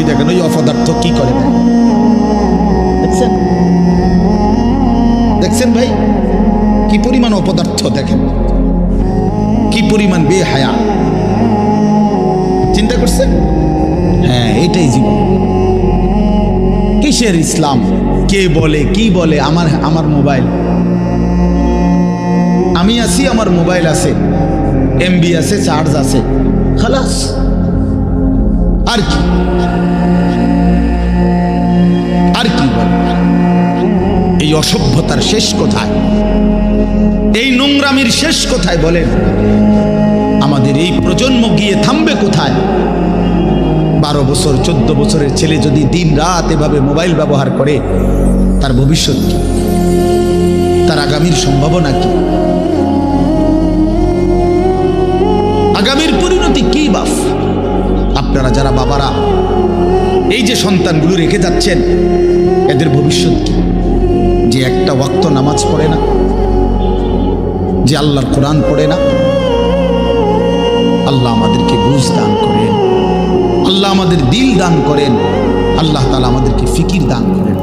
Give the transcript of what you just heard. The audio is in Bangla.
ওই দেখেন, ওই অপদার্থ কি করে দেখছেন? দেখছেন ভাই? কি পরিমাণ অপদার্থ দেখেন? কি পরিমাণ বেহায়া? চিন্তা করছেন? হ্যাঁ এটাই জীবন। কিসের ইসলাম? কে বলে, কি বলে? আমার আমার মোবাইল। আমি আছি, আমার মোবাইল আছে। এমবি আছে, চার্জ আছে। খালাস। আর কি? আর কি এই অসভ্যতার শেষ কোথায়? এই নোংরামির শেষ কোথায় বলেন? আমাদের এই প্রজন্ম গিয়ে থামবে কোথায়? বারো বছর, চোদ্দ বছরের ছেলে যদি দিন রাত এভাবে মোবাইল ব্যবহার করে, তার ভবিষ্যৎ কি? তার আগামীর সম্ভাবনা কি? আগামীর পরিণতি কি বাফ? আপনারা যারা বাবারা, এই যে সন্তানগুলো রেখে যাচ্ছেন, এদের ভবিষ্যৎ কি? যে একটা ওয়াক্ত নামাজ পড়ে না, যে আল্লাহর কোরআন পড়ে না, আল্লাহ আমাদেরকে বুঝ দান করেন, আল্লাহ আমাদের দিল দান করেন, আল্লাহ তালা আমাদেরকে ফিকির দান করেন।